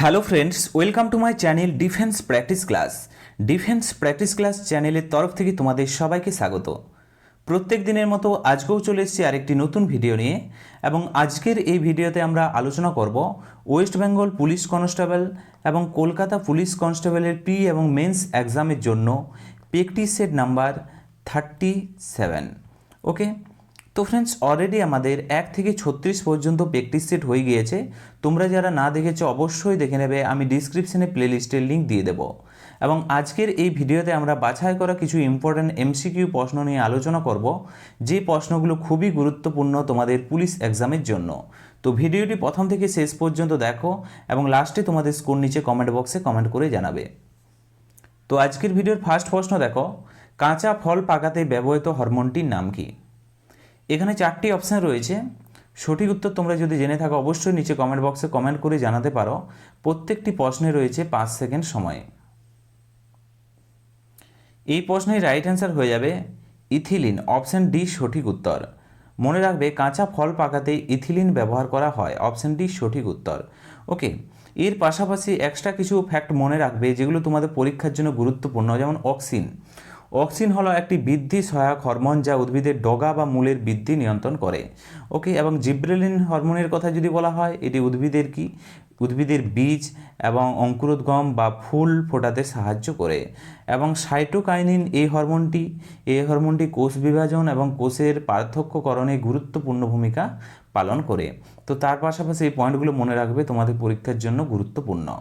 Hello friends welcome to my channel defence practice class defence practice class চ্যানেলের তরফ থেকে তোমাদের সবাইকে স্বাগত। প্রত্যেক দিনের মতো আজকেও চলে এসেছি আরেকটি নতুন ভিডিও নিয়ে এবং আজকের এই ভিডিওতে আমরা আলোচনা করব ওয়েস্ট বেঙ্গল পুলিশ কনস্টেবল এবং কলকাতা পুলিশ কনস্টেবলের প্রি এবং মেন্স এক্সামের জন্য পেকটি set number thirty seven okay তো ফ্রেন্ডস অলরেডি আমাদের এক থেকে ছত্রিশ পর্যন্ত প্র্যাকটিস সেট হয়ে গিয়েছে। তোমরা যারা না দেখেছ, অবশ্যই দেখে নেবে। আমি ডিসক্রিপশনে প্লেলিস্টের লিঙ্ক দিয়ে দেবো। এবং আজকের এই ভিডিওতে আমরা বাছাই করা কিছু ইম্পর্ট্যান্ট এমসিকিউ প্রশ্ন নিয়ে আলোচনা করব। যে প্রশ্নগুলো খুবই গুরুত্বপূর্ণ তোমাদের পুলিশ এক্সামের জন্য। তো ভিডিওটি প্রথম থেকে শেষ পর্যন্ত দেখো এবং লাস্টে তোমাদের স্কোর নিচে কমেন্ট বক্সে কমেন্ট করে জানাবে। তো আজকের ভিডিওর ফার্স্ট প্রশ্ন দেখো, কাঁচা ফল পাকাতে ব্যবহৃত হরমোনটির নাম কি? এখানে চারটি অপশান রয়েছে। সঠিক উত্তর তোমরা যদি জেনে থাকো, অবশ্যই নিচে কমেন্ট বক্সে কমেন্ট করে জানাতে পারো। প্রত্যেকটি প্রশ্নে রয়েছে পাঁচ সেকেন্ড সময়। এই প্রশ্নের রাইট অ্যান্সার হয়ে যাবে ইথিলিন অপশান ডি সঠিক উত্তর। মনে রাখবে, কাঁচা ফল পাকাতে ইথিলিন ব্যবহার করা হয় অপশান ডি সঠিক উত্তর। ওকে এর পাশাপাশি এক্সট্রা কিছু ফ্যাক্ট মনে রাখবে যেগুলো তোমাদের পরীক্ষার জন্য গুরুত্বপূর্ণ, যেমন অক্সিন অক্সিন হলো একটি বৃদ্ধি সহায়ক হরমোন যা উদ্ভিদের ডগা বা মূলের বৃদ্ধি নিয়ন্ত্রণ করে। ওকে, এবং জিব্রেলিন হরমোনের কথা যদি বলা হয়, এটি উদ্ভিদের কি? উদ্ভিদের বীজ এবং অঙ্কুরোদ্গম বা ফুল ফোটাতে সাহায্য করে। এবং সাইটোকাইনিন এই হরমোনটি এই হরমোনটি কোষ বিভাজন এবং কোষের পার্থক্যকরণে গুরুত্বপূর্ণ ভূমিকা পালন করে। তো তার পাশাপাশি এই পয়েন্টগুলো মনে রাখবে, তোমাদের পরীক্ষার জন্য গুরুত্বপূর্ণ।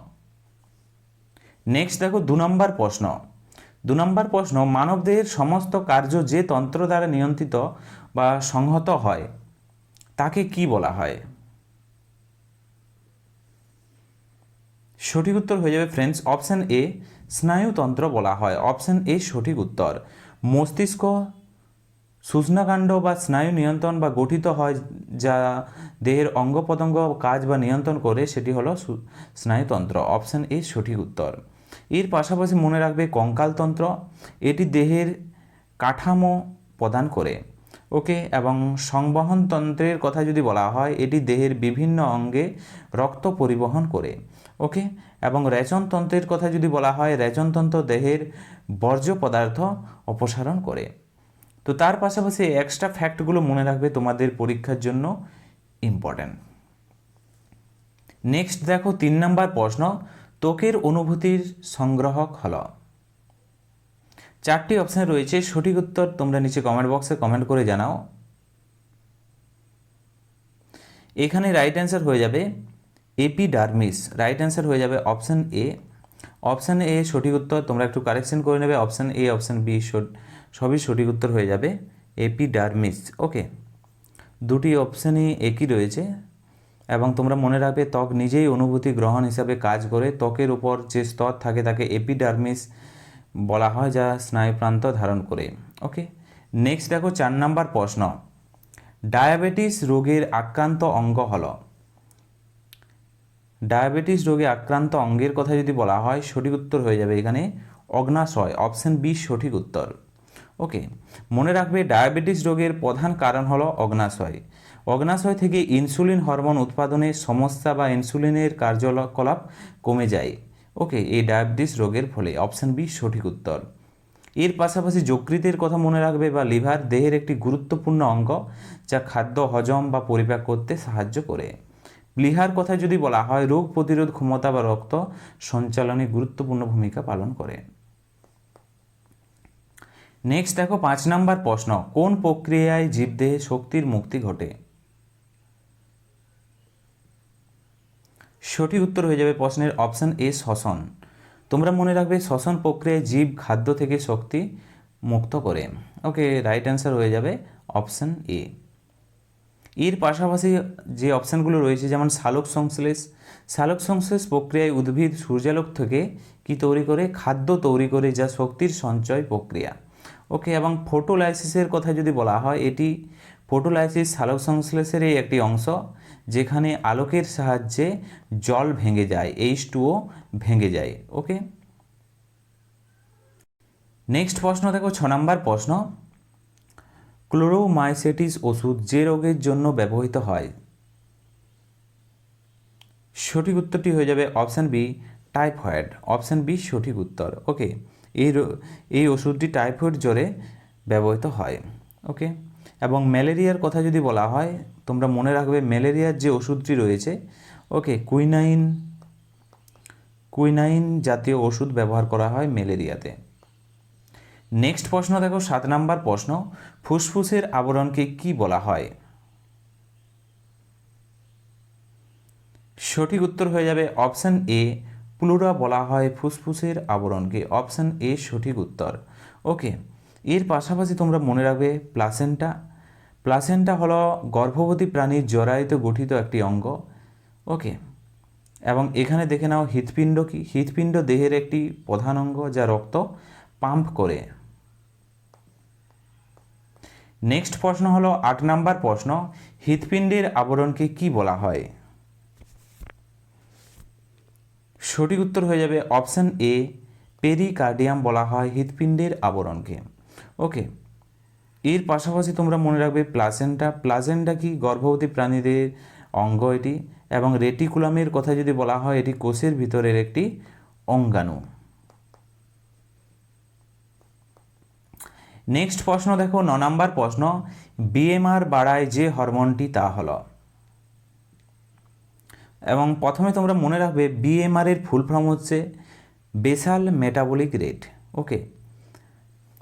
নেক্সট দেখো, দু নম্বর প্রশ্ন। দু নম্বর প্রশ্ন, মানবদেহের সমস্ত কার্য যে তন্ত্র দ্বারা নিয়ন্ত্রিত বা সংহত হয়, তাকে কি বলা হয়? সঠিক উত্তর হয়ে যাবে ফ্রেন্ডস অপশান এ স্নায়ুতন্ত্র বলা হয়। অপশান এ সঠিক উত্তর। মস্তিষ্ক, সূচনাকাণ্ড বা স্নায়ু নিয়ন্ত্রণ বা গঠিত হয় যা দেহের অঙ্গ কাজ বা নিয়ন্ত্রণ করে, সেটি হলো স্নায়ুতন্ত্র অপশান এ সঠিক উত্তর। এর পাশাপাশি মনে রাখবে কঙ্কালতন্ত্র। এটি দেহের কাঠামো প্রদান করে। ওকে, এবং সংবহন তন্ত্রের কথা যদি বলা হয়, এটি দেহের বিভিন্ন অঙ্গে রক্ত পরিবহন করে। ওকে, এবং রেচনতন্ত্রের কথা যদি বলা হয়, রেচনতন্ত্র দেহের বর্জ্য পদার্থ অপসারণ করে। তো তার পাশাপাশি এক্সট্রা ফ্যাক্টগুলো মনে রাখবে তোমাদের পরীক্ষার জন্য ইম্পর্ট্যান্ট নেক্সট দেখো তিন নম্বর প্রশ্ন। ত্বকের অনুভূতির সংগ্রহক হল। চারটি অপশান রয়েছে, সঠিক উত্তর তোমরা নিচে কমেন্ট বক্সে কমেন্ট করে জানাও। এখানে রাইট অ্যান্সার হয়ে যাবে এপি এপিডার্মিস রাইট অ্যান্সার হয়ে যাবে অপশান এ অপশান এ সঠিক উত্তর তোমরা একটু কারেকশন করে নেবে। অপশান এ অপশান বি সবই সঠিক উত্তর হয়ে যাবে এপি এপিডার্মিস ওকে দুটি অপশানই একই রয়েছে। এবং তোমরা মনে রাখবে, ত্বক নিজেই অনুভূতি গ্রহণ হিসাবে কাজ করে। ত্বকের উপর যে স্তর থাকে তাকে এপিডার্মিস বলা হয়, যা স্নায়ুপ্রান্ত ধারণ করে। ওকে নেক্সট দেখো চার নাম্বার প্রশ্ন। ডায়াবেটিস রোগের আক্রান্ত অঙ্গ হল। ডায়াবেটিস রোগে আক্রান্ত অঙ্গের কথা যদি বলা হয়, সঠিক উত্তর হয়ে যাবে এখানে অগ্নাশয়, অপশন বি সঠিক উত্তর। ওকে মনে রাখবে, ডায়াবেটিস রোগের প্রধান কারণ হলো অগ্নাশয়। অগ্নাশয় থেকে ইনসুলিন হরমোন উৎপাদনের সমস্যা বা ইনসুলিনের কার্যকলাপ কমে যায়। ওকে, এই ডায়াবেটিস রোগের ফলে অপশন বি, সঠিক উত্তর। এর পাশাপাশি যকৃতের কথা মনে রাখবে বা লিভার দেহের একটি গুরুত্বপূর্ণ অঙ্গ যা খাদ্য হজম বা পরিপাক করতে সাহায্য করে। লিহার কথা যদি বলা হয়, রোগ প্রতিরোধ ক্ষমতা বা রক্ত সঞ্চালনে গুরুত্বপূর্ণ ভূমিকা পালন করে। নেক্সট দেখো, পাঁচ নাম্বার প্রশ্ন, কোন প্রক্রিয়ায় জীবদেহে শক্তির মুক্তি ঘটে? সঠিক উত্তর হয়ে যাবে প্রশ্নের অপশান এ, শ্বসন। তোমরা মনে রাখবে শ্বসন প্রক্রিয়ায় জীব খাদ্য থেকে শক্তি মুক্ত করে। ওকে রাইট অ্যান্সার হয়ে যাবে অপশান এ। এর পাশাপাশি যে অপশানগুলো রয়েছে, যেমন শালক সংশ্লেষ। সালোক সংশ্লেষ প্রক্রিয়ায় উদ্ভিদ সূর্যালোক থেকে কি তৈরি করে? খাদ্য তৈরি করে যা শক্তির সঞ্চয় প্রক্রিয়া। ওকে, এবং ফোটোলাইসিসের কথা যদি বলা হয়, এটি ফটোলাইসিস সালোক সংশ্লেষেরই একটি অংশ। যেখানে আলোকের সাহায্যে জল ভেঙে যায় এইচ টুও ভেঙে যায় ওকে নেক্সট প্রশ্ন, দেখো, ছ নম্বর প্রশ্ন। ক্লোরোমাইসেটিস ওষুধ যে রোগের জন্য ব্যবহৃত হয়? সঠিক উত্তরটি হয়ে যাবে option B, typhoid. Option B, সঠিক উত্তর ওকে এই এই ওষুধটি টাইফয়েড জ্বরে ব্যবহৃত হয় ওকে এবং ম্যালেরিয়ার কথা যদি বলা হয়, তোমরা মনে রাখবে ম্যালেরিয়ার যে ওষুধটি রয়েছে, ওকে, কুইনাইন কুইনাইন জাতীয় ওষুধ ব্যবহার করা হয় ম্যালেরিয়াতে। নেক্সট প্রশ্ন, দেখো, সাত নাম্বার প্রশ্ন, ফুসফুসের আবরণকে কি বলা হয়? সঠিক উত্তর হয়ে যাবে অপশান এ, প্লুরা বলা হয় ফুসফুসের আবরণকে। অপশান এ, সঠিক উত্তর। ওকে এর পাশাপাশি তোমরা মনে রাখবে প্লাসেন্টা। প্লাসেন্টা হলো গর্ভবতী প্রাণীর জরায়ুতে গঠিত একটি অঙ্গ। ওকে। এবং এখানে দেখে নাও হৃৎপিণ্ড কি। হৃৎপিণ্ড দেহের একটি প্রধান অঙ্গ যা রক্ত পাম্প করে। নেক্সট প্রশ্ন হলো আট নাম্বার প্রশ্ন, হৃৎপিণ্ডের আবরণকে কি বলা হয়? সঠিক উত্তর হয়ে যাবে অপশান এ, পেরিকার্ডিয়াম বলা হয় হৃৎপিণ্ডের আবরণকে। ওকে এর পাশাপাশি তোমরা মনে রাখবে প্লাসেন্টা প্লাসেন্টা কি গর্ভবতী প্রাণীদের অঙ্গ এটি এবং রেটিকুলামের কথা যদি বলা হয়, এটি কোষের ভিতরের একটি অঙ্গাণু। নেক্সট প্রশ্ন দেখো, ন নম্বর প্রশ্ন বিএমআর বাড়ায় যে হরমোনটি তা হলো। এবং প্রথমে তোমরা মনে রাখবে বিএমআর এর ফুল ফর্ম হচ্ছে বেসাল মেটাবলিক রেট ওকে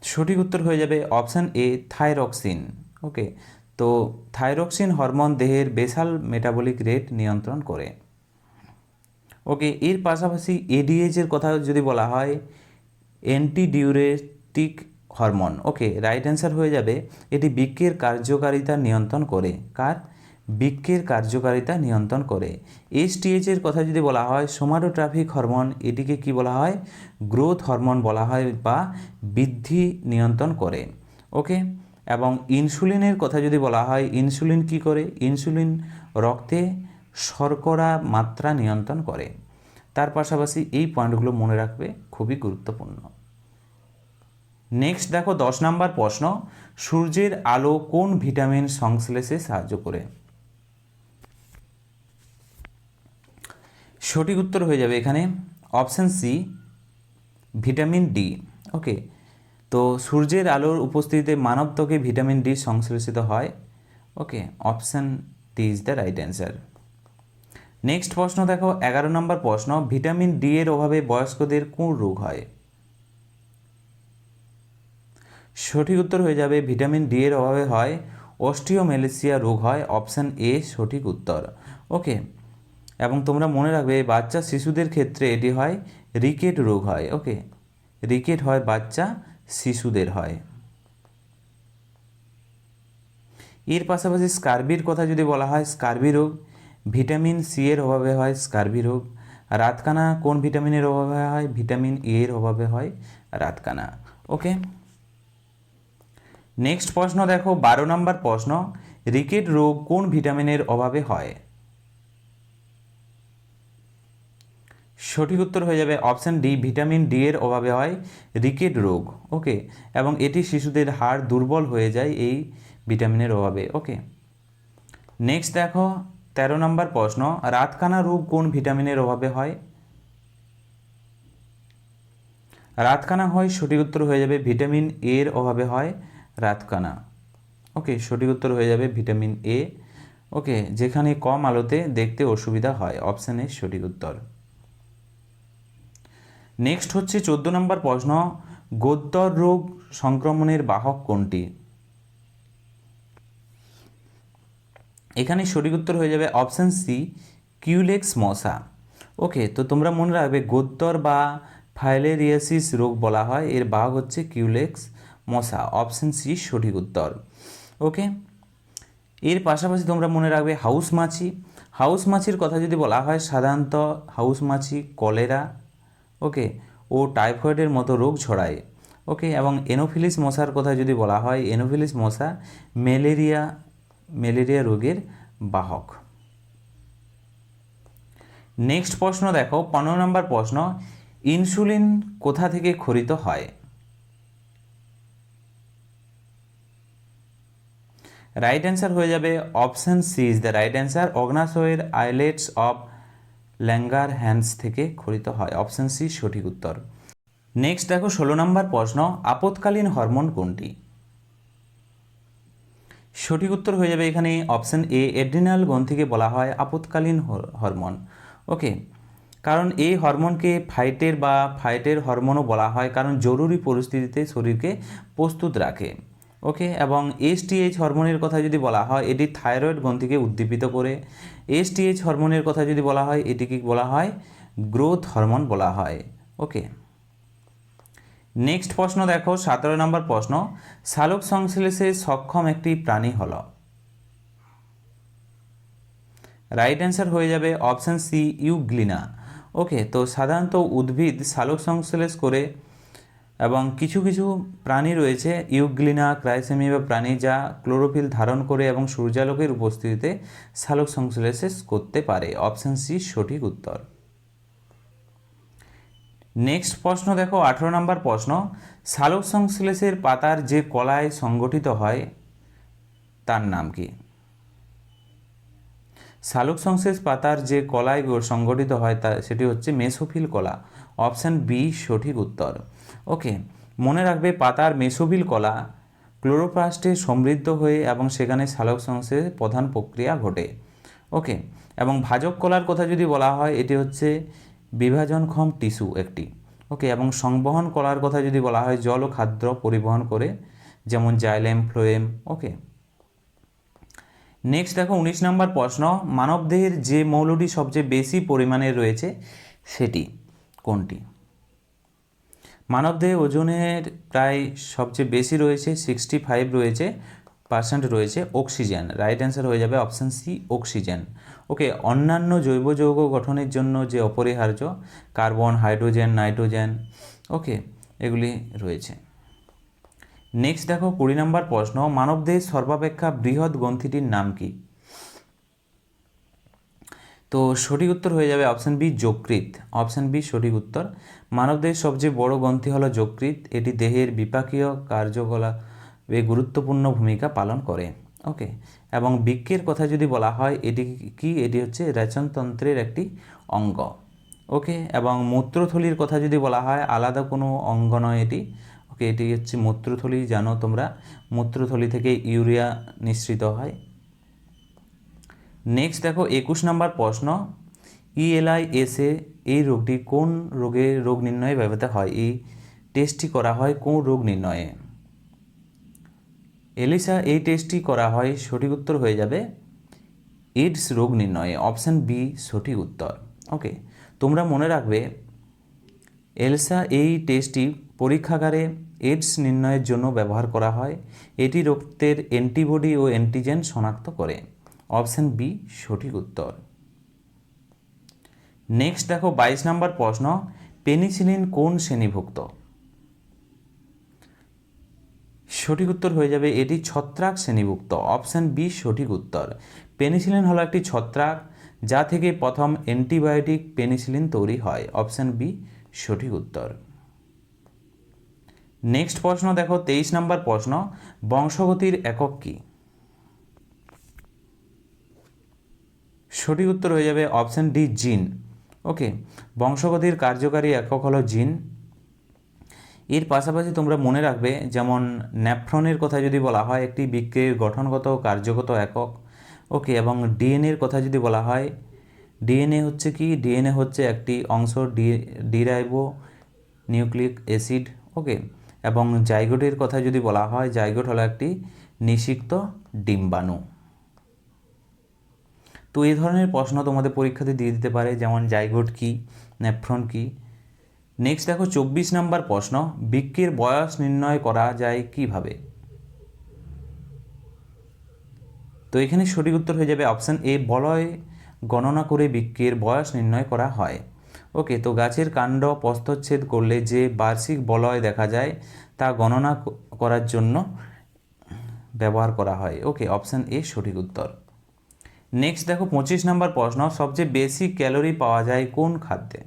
সঠিক উত্তর হয়ে যাবে অপশান এ, থাইরক্সিন। ওকে, তো থাইরক্সিন হরমোন দেহের বেসাল মেটাবলিক রেট নিয়ন্ত্রণ করে। ওকে, এর পাশাপাশি এডিএইচ এর কথা যদি বলা হয় antidiuretic hormone okay right answer হয়ে যাবে, এটি বৃক্কের কার্যকারিতা নিয়ন্ত্রণ করে। কার? বৃক্কের কার্যকারিতা নিয়ন্ত্রণ করে। এর কথা যদি বলা হয়, সোমাটোট্রাফিক হরমোন এটিকে কি বলা হয়? গ্রোথ হরমোন বলা হয় বা বৃদ্ধি নিয়ন্ত্রণ করে। ওকে এবং ইনসুলিনের কথা যদি বলা হয়, ইনসুলিন কি করে? ইনসুলিন রক্তে শর্করা মাত্রা নিয়ন্ত্রণ করে। তার পাশাপাশি এই পয়েন্টগুলো মনে রাখবে, খুবই গুরুত্বপূর্ণ। নেক্সট দেখো, দশ নম্বর প্রশ্ন, সূর্যের আলো কোন ভিটামিন সংশ্লেষে সাহায্য করে? সঠিক উত্তর হয়ে যাবে এখানে option C vitamin D okay তো সূর্যের আলোর উপস্থিতিতে মানব ত্বকে ভিটামিন ডি সংশ্লেষিত হয় okay option D is the right answer next প্রশ্ন দেখো, এগারো নম্বর প্রশ্ন ভিটামিন ডি এর অভাবে বয়স্কদের কোন রোগ হয়? সঠিক উত্তর হয়ে যাবে ভিটামিন ডি এর অভাবে হয় অস্টিওমেলেসিয়া রোগ হয় অপশান এ সঠিক উত্তর ওকে এবং তোমরা মনে রাখবে বাচ্চা শিশুদের ক্ষেত্রে এটি হয় রিকেট রোগ হয় ওকে রিকেট হয় বাচ্চা শিশুদের হয়। এর পাশাপাশি স্কার্বির কথা যদি বলা হয়, স্কার্বি রোগ, ভিটামিন সি এর অভাবে হয়, স্কার্বি রোগ। রাতকানা কোন ভিটামিনের অভাবে হয়? ভিটামিন এ এর অভাবে হয় রাতকানা ওকে নেক্সট প্রশ্ন দেখো, বারো নম্বর প্রশ্ন, রিকেট রোগ কোন ভিটামিনের অভাবে হয়? সঠিক উত্তর হয়ে যাবে অপশান ডি, ভিটামিন ডি এর অভাবে হয় রিকেট রোগ, ওকে? এবং এটি শিশুদের হাড় দুর্বল হয়ে যায় এই ভিটামিনের অভাবে, ওকে? নেক্সট দেখো, তেরো নম্বর প্রশ্ন, রাতকানা রোগ কোন ভিটামিনের অভাবে হয়? রাতকানা হয়, সঠিক উত্তর হয়ে যাবে ভিটামিন এর অভাবে হয় রাতকানা, ওকে? সঠিক উত্তর হয়ে যাবে ভিটামিন এ, ওকে? যেখানে কম আলোতে দেখতে অসুবিধা হয়, অপশান এ সঠিক উত্তর। নেক্সট হচ্ছে চোদ্দ নম্বর প্রশ্ন গোদ্দর রোগ সংক্রমণের বাহক কোনটি? এখানে সঠিক উত্তর হয়ে যাবে অপশান সি কিউলেক্স মশা ওকে তো তোমরা মনে রাখবে গোদ্দর বা ফাইলেরিয়াসিস রোগ বলা হয়, এর বাহক হচ্ছে কিউলেক্স মশা অপশান সি সঠিক উত্তর। ওকে এর পাশাপাশি তোমরা মনে রাখবে হাউস মাছি। হাউস মাছির কথা যদি বলা হয়, সাধারণত হাউস মাছি, কলেরা ওকে, ও টাইফয়েডের মতো রোগ ছড়ায়। ওকে, এবং এনোফিলিস মশার কথা যদি বলা হয়, এনোফিলিস মশা ম্যালেরিয়া ম্যালেরিয়া রোগের বাহক। নেক্সট প্রশ্ন দেখো, পনেরো নম্বর প্রশ্ন, ইনসুলিন কোথা থেকে খরিত হয়? রাইট অ্যান্সার হয়ে যাবে option C is the right answer অগ্নাশয়ের islets of Langerhans থেকে খরিত হয়। অপশান সি, সঠিক উত্তর। নেক্সট দেখো, ষোলো নম্বর প্রশ্ন আপৎকালীন হরমোন কোনটি? সঠিক উত্তর হয়ে যাবে এখানে অপশান এ এড্রিনাল গ্রন্থিকে বলা হয় আপৎকালীন হরমোন। ওকে, কারণ এই হরমোনকে ফাইটের বা ফাইটের হরমোনও বলা হয়, কারণ জরুরি পরিস্থিতিতে শরীরকে প্রস্তুত রাখে। ওকে এবং এসটিএইচ হরমোনের কথা যদি বলা হয়, এটি থাইরয়েড গ্রন্থিকে উদ্দীপিত করে। এসটিএইচ হরমোনের কথা যদি বলা হয় এটিকে বলা হয়? গ্রোথ হরমোন বলা হয়। ওকে নেক্সট প্রশ্ন দেখো, সতেরো নম্বর প্রশ্ন সালোক সংশ্লেষে সক্ষম একটি প্রাণী হল। রাইট অ্যান্সার হয়ে যাবে অপশান সি ইউগ্লিনা ওকে তো সাধারণত উদ্ভিদ সালোক সংশ্লেষ করে এবং কিছু কিছু প্রাণী রয়েছে, ইউগ্লিনা ক্রাইসেমি বা প্রাণী, যা ক্লোরোফিল ধারণ করে এবং সূর্যালোকের উপস্থিতিতে সালোক সংশ্লেষ করতে পারে। অপশান সি, সঠিক উত্তর। নেক্সট প্রশ্ন দেখো, আঠেরো নম্বর প্রশ্ন। সালোক সংশ্লেষের পাতার যে কলায় সংগঠিত হয়, তার নাম কি? সালোক সংশ্লেষ পাতার যে কলায় সংগঠিত হয়, তা, সেটি হচ্ছে মেসোফিল কলা। অপশান বি, সঠিক উত্তর। ওকে, মনে রাখবে পাতার মেসোফিল কলা ক্লোরোপ্লাস্টে সমৃদ্ধ হয়ে এবং সেখানে সালোক সংশ্লেষের প্রধান প্রক্রিয়া ঘটে। ওকে, এবং ভাজক কলার কথা যদি বলা হয়, এটি হচ্ছে বিভাজনক্ষম টিস্যু একটি। ওকে, এবং সংবহন কলার কথা যদি বলা হয়, জল ও খাদ্য পরিবহন করে, যেমন জাইলেম, ফ্লোয়েম, ওকে। নেক্সট দেখো, উনিশ নম্বর প্রশ্ন, মানবদেহের যে মৌলটি সবচেয়ে বেশি পরিমাণে রয়েছে, সেটি কোনটি? মানবদেহে ওজনের প্রায় সবচেয়ে বেশি রয়েছে সিক্সটি ফাইভ রয়েছে পার্সেন্ট রয়েছে অক্সিজেন রাইট অ্যান্সার হয়ে যাবে অপশান সি অক্সিজেন ওকে অন্যান্য জৈব যৌগ গঠনের জন্য যে অপরিহার্য কার্বন হাইড্রোজেন নাইট্রোজেন ওকে এগুলি রয়েছে। নেক্সট দেখো, কুড়ি নম্বর প্রশ্ন, মানবদেহের সর্বাপেক্ষা বৃহৎ গ্রন্থিটির নাম কি? তো সঠিক উত্তর হয়ে যাবে অপশান বি যকৃৎ। অপশান বি সঠিক উত্তর। মানবদেহের সবচেয়ে বড় গ্রন্থি হলো যকৃৎ। এটি দেহের বিপাকীয় কার্যকলাপে গুরুত্বপূর্ণ ভূমিকা পালন করে। ওকে এবং বৃক্কের কথা যদি বলা হয়, এটি কি? এটি হচ্ছে রেচনতন্ত্রের একটি অঙ্গ। ওকে এবং মূত্রথলির কথা যদি বলা হয়, আলাদা কোনো অঙ্গ নয় এটি। ওকে এটি হচ্ছে মূত্রথলি। জানো তোমরা, মূত্রথলি থেকে ইউরিয়া নিঃসৃত হয়। নেক্সট দেখো, একুশ নম্বর প্রশ্ন। E ইএলআইএসে এই রোগটি কোন রোগে রোগ নির্ণয়ে ব্যবহৃত হয়? এই টেস্টটি করা হয় কোন রোগ নির্ণয়ে? এলিসা এই টেস্টটি করা হয় সঠিক উত্তর হয়ে যাবে এইডস রোগ নির্ণয়ে। অপশান বি সঠিক উত্তর। ওকে তোমরা মনে রাখবে এলসা এই টেস্টটি পরীক্ষাগারে এইডস নির্ণয়ের জন্য ব্যবহার করা হয়। এটি রক্তের অ্যান্টিবডি ও অ্যান্টিজেন শনাক্ত করে। অপশান বি, সঠিক উত্তর। নেক্সট দেখো, বাইশ নম্বর প্রশ্ন, পেনিসিলিন কোন শ্রেণীভুক্ত? সঠিক উত্তর হয়ে যাবে, এটি ছত্রাক শ্রেণীভুক্ত। অপশান বি, সঠিক উত্তর। পেনিসিলিন হলো একটি ছত্রাক, যা থেকে প্রথম অ্যান্টিবায়োটিক পেনিসিলিন তৈরি হয়। অপশান বি, সঠিক উত্তর। নেক্সট প্রশ্ন দেখো, তেইশ নম্বর প্রশ্ন, বংশগতির একক কী? সঠিক উত্তর হয়ে যাবে অপশান ডি, জিন। ওকে, বংশগতির কার্যকারী একক হলো জিন। এর পাশাপাশি তোমরা মনে রাখবে, যেমন ন্যাফ্রনের কথা যদি বলা হয়, একটি বৃক্কের গঠনগত কার্যগত একক। ওকে, এবং ডিএনএর কথা যদি বলা হয়, ডিএনএ হচ্ছে কি? ডিএনএ হচ্ছে একটি অংশ D, deoxyribonucleic acid. Okay, এবং জাইগোটের কথা যদি বলা হয়, জাইগোট হলো একটি নিষিক্ত ডিম্বাণু। তো এই ধরনের প্রশ্ন তোমাদের পরীক্ষাতে দিয়ে দিতে পারে, যেমন জাইগোট কি নেফ্রন কি। নেক্সট দেখো, চব্বিশ নাম্বার প্রশ্ন, বৃক্ষের বয়স নির্ণয় করা যায় কীভাবে? তো এখানে সঠিক উত্তর হয়ে যাবে অপশান এ, বলয় গণনা করে বৃক্ষের বয়স নির্ণয় করা হয়। ওকে, তো গাছের কাণ্ড প্রস্থচ্ছেদ করলে যে বার্ষিক বলয় দেখা যায়, তা গণনা করার জন্য ব্যবহার করা হয়। ওকে, অপশান এ সঠিক উত্তর। নেক্সট দেখো, পঁচিশ নম্বর প্রশ্ন, সবচেয়ে বেশি ক্যালোরি পাওয়া যায় কোন খাদ্যে?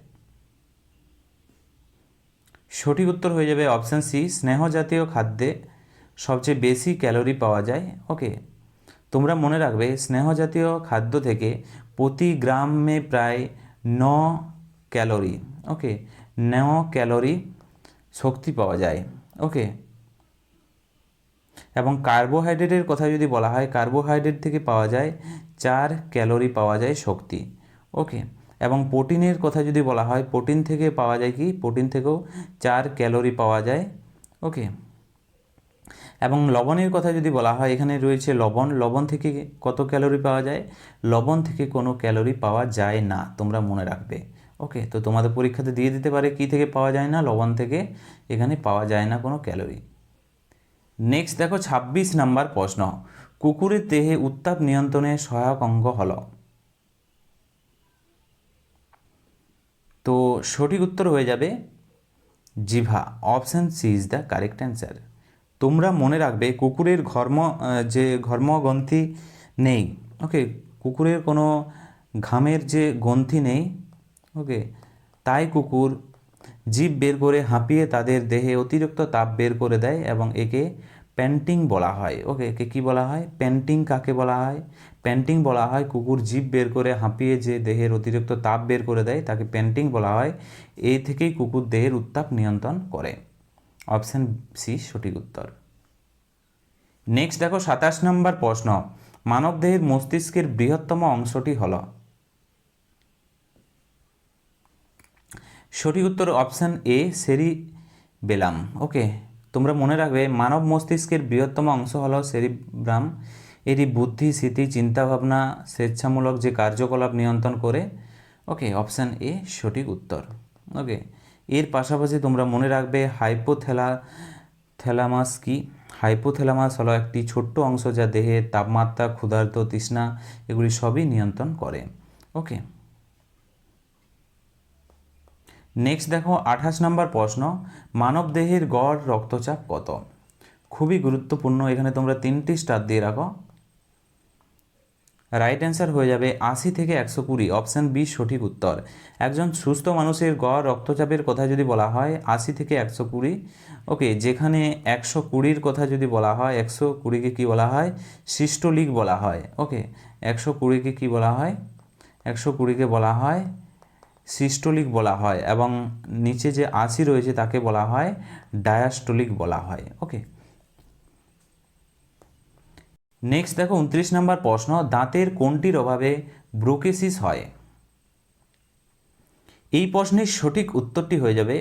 সঠিক উত্তর হয়ে যাবে অপশান সি স্নেহ জাতীয় খাদ্যে সবচেয়ে বেশি ক্যালোরি পাওয়া যায়। ওকে তোমরা মনে রাখবে, স্নেহ জাতীয় খাদ্য থেকে প্রতি গ্রামে প্রায় ন ক্যালোরি ওকে ন ক্যালোরি শক্তি পাওয়া যায়। ওকে এবং কার্বোহাইড্রেটের কথা যদি বলা হয় কার্বোহাইড্রেট থেকে পাওয়া যায় চার ক্যালোরি পাওয়া যায় শক্তি। ওকে, এবং প্রোটিনের কথা যদি বলা হয়, প্রোটিন থেকে পাওয়া যায় কি? প্রোটিন থেকেও চার ক্যালোরি পাওয়া যায়। ওকে, এবং লবণের কথা যদি বলা হয়, এখানে রয়েছে লবণ। লবণ থেকে কত ক্যালোরি পাওয়া যায়? লবণ থেকে কোনো ক্যালোরি পাওয়া যায় না, তোমরা মনে রাখবে। ওকে, তো তোমাদের পরীক্ষাতে দিয়ে দিতে পারে কি থেকে পাওয়া যায় না? লবণ থেকে এখানে পাওয়া যায় না কোনো ক্যালোরি। নেক্সট দেখো ২৬ নাম্বার প্রশ্ন। কুকুরের দেহে উত্তাপ নিয়ন্ত্রণে সহায়ক অঙ্গ হল। তো সঠিক উত্তর হয়ে যাবে, জিভা option C is the correct answer তোমরা মনে রাখবে, কুকুরের ঘর্ম যে ঘর্মগ্রন্থি নেই ওকে কুকুরের কোনো ঘামের যে গ্রন্থি নেই ওকে তাই কুকুর জীব বের করে হাঁপিয়ে তাদের দেহে অতিরিক্ত তাপ বের করে দেয় এবং একে প্যান্টিং বলা হয়। ওকে একে কী বলা হয়? প্যান্টিং কাকে বলা হয়? প্যান্টিং বলা হয় কুকুর জীব বের করে হাঁপিয়ে যে দেহের অতিরিক্ত তাপ বের করে দেয়, তাকে প্যান্টিং বলা হয়। এই থেকেই কুকুর দেহের উত্তাপ নিয়ন্ত্রণ করে। অপশান সি সঠিক উত্তর। নেক্সট দেখো, সাতাশ নম্বর প্রশ্ন। মানবদেহের মস্তিষ্কের বৃহত্তম অংশটি হল। সঠিক উত্তর অপশান এ সেরি বেলাম ওকে তোমরা মনে রাখবে, মানব মস্তিষ্কের বৃহত্তম অংশ হলো সেরিব্রাম এটি বুদ্ধি, স্মৃতি, চিন্তাভাবনা, স্বেচ্ছামূলক যে কার্যকলাপ নিয়ন্ত্রণ করে। ওকে, অপশান এ, সঠিক উত্তর। ওকে, এর পাশাপাশি তোমরা মনে রাখবে হাইপোথ্যালা থ্যালামাস কি? হাইপোথ্যালামাস হলো একটি ছোট্ট অংশ যা দেহের তাপমাত্রা, ক্ষুধার্ত তৃষ্ণা, এগুলি সবই নিয়ন্ত্রণ করে। ওকে নেক্সট দেখো, আঠাশ নম্বর প্রশ্ন, মানব দেহের গড় রক্তচাপ কত? খুবই গুরুত্বপূর্ণ, এখানে তোমরা তিনটি স্টার দিয়ে রাখো। রাইট অ্যান্সার হয়ে যাবে আশি থেকে একশো কুড়ি অপশান বি সঠিক উত্তর। একজন সুস্থ মানুষের গড় রক্তচাপের কথা যদি বলা হয়, আশি থেকে একশো কুড়ি ওকে যেখানে একশো কুড়ির কথা যদি বলা হয়, একশো কুড়িকে কী বলা হয়? সিস্টোলিক বলা হয় ওকে একশো কুড়িকে কী বলা হয়? একশো কুড়িকে বলা হয় সিস্টোলিক বলা হয় এবং নিচে যে আশি রয়েছে তাকে বলা হয় ডায়াস্টোলিক বলা হয় ওকে নেক্সট দেখো উনত্রিশ নম্বর প্রশ্ন, দাঁতের কোনটির অভাবে ব্রোকেসিস হয়? এই প্রশ্নের সঠিক উত্তরটি হয়ে যাবে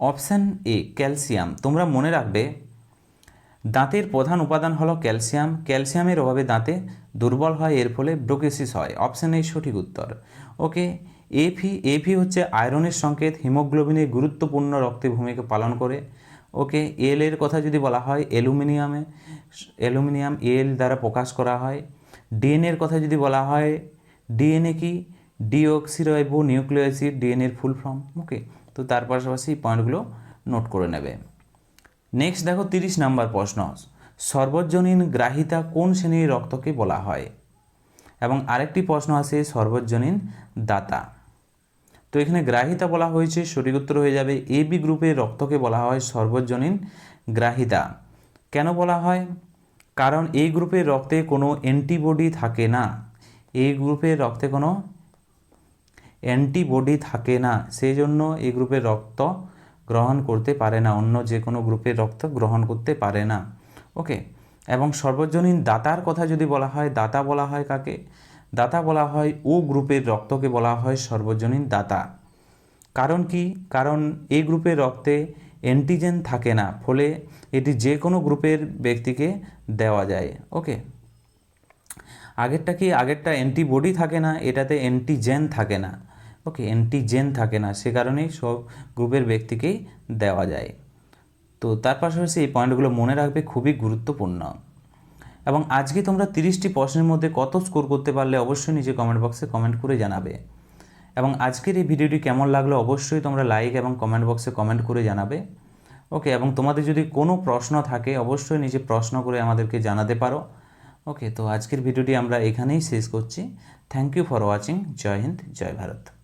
অপশান এ, ক্যালসিয়াম। তোমরা মনে রাখবে দাঁতের প্রধান উপাদান হলো ক্যালসিয়াম। ক্যালসিয়ামের অভাবে দাঁতে দুর্বল হয়, এর ফলে ব্রোকেসিস হয়। অপশান এই সঠিক উত্তর। ওকে এফি এফি হচ্ছে আয়রনের সংকেত, হিমোগ্লোবিনের গুরুত্বপূর্ণ রক্তে ভূমিকা পালন করে। ওকে এল এর কথা যদি বলা হয়, অ্যালুমিনিয়ামে, অ্যালুমিনিয়াম এল দ্বারা প্রকাশ করা হয়। ডিএনএর কথা যদি বলা হয় ডিএনএ কি? ডিঅক্সিরাইবো নিউক্লিয় অ্যাসিড ডিএনএর ফুল ফর্ম। ওকে, তো তার পাশাপাশি পয়েন্টগুলো নোট করে নেবে। নেক্সট দেখো তিরিশ নাম্বার প্রশ্ন। সর্বজনীন গ্রাহিতা কোন শ্রেণির রক্তকে বলা হয়? এবং আরেকটি প্রশ্ন আছে সর্বজনীন দাতা। তো এখানে গ্রাহিতা বলা হয়েছে, সঠিক উত্তর হয়ে যাবে এ বি গ্রুপের রক্তকে বলা হয় সর্বজনীন গ্রাহিতা। কেন বলা হয়? কারণ এই গ্রুপের রক্তে কোনো অ্যান্টিবডি থাকে না। এই গ্রুপের রক্তে কোনো অ্যান্টিবডি থাকে না। সেই জন্য এই গ্রুপের রক্ত গ্রহণ করতে পারে না, অন্য যে কোনো গ্রুপের রক্ত গ্রহণ করতে পারে না। ওকে? এবং সর্বজনীন দাতার কথা যদি বলা হয়, দাতা বলা হয় কাকে? দাতা বলা হয় ও গ্রুপের রক্তকে বলা হয় সর্বজনীন দাতা। কারণ কি? কারণ এই গ্রুপের রক্তে অ্যান্টিজেন থাকে না, ফলে এটি যে কোনো গ্রুপের ব্যক্তিকে দেওয়া যায়। ওকে? আগেরটা কি? আগেরটা অ্যান্টিবডি থাকে না, এটাতে অ্যান্টিজেন থাকে না। ওকে অ্যান্টিজেন থাকে না, সে কারণেই সব গ্রুপের ব্যক্তিকেই দেওয়া যায়। তো তার পাশাপাশি এই পয়েন্টগুলো মনে রাখবে, খুবই গুরুত্বপূর্ণ। এবং আজকে তোমরা তিরিশটি প্রশ্নের মধ্যে কত স্কোর করতে পারলে অবশ্যই নিচে কমেন্ট বক্সে কমেন্ট করে জানাবে। এবং আজকের এই ভিডিওটি কেমন লাগল অবশ্যই তোমরা লাইক এবং কমেন্ট বক্সে কমেন্ট করে জানাবে। ওকে, এবং তোমাদের যদি কোনো প্রশ্ন থাকে, অবশ্যই নিচে প্রশ্ন করে আমাদেরকে জানাতে পারো। ওকে, তো আজকের ভিডিওটি আমরা এখানেই শেষ করছি। থ্যাংক ইউ ফর ওয়াচিং জয় হিন্দ, জয় ভারত।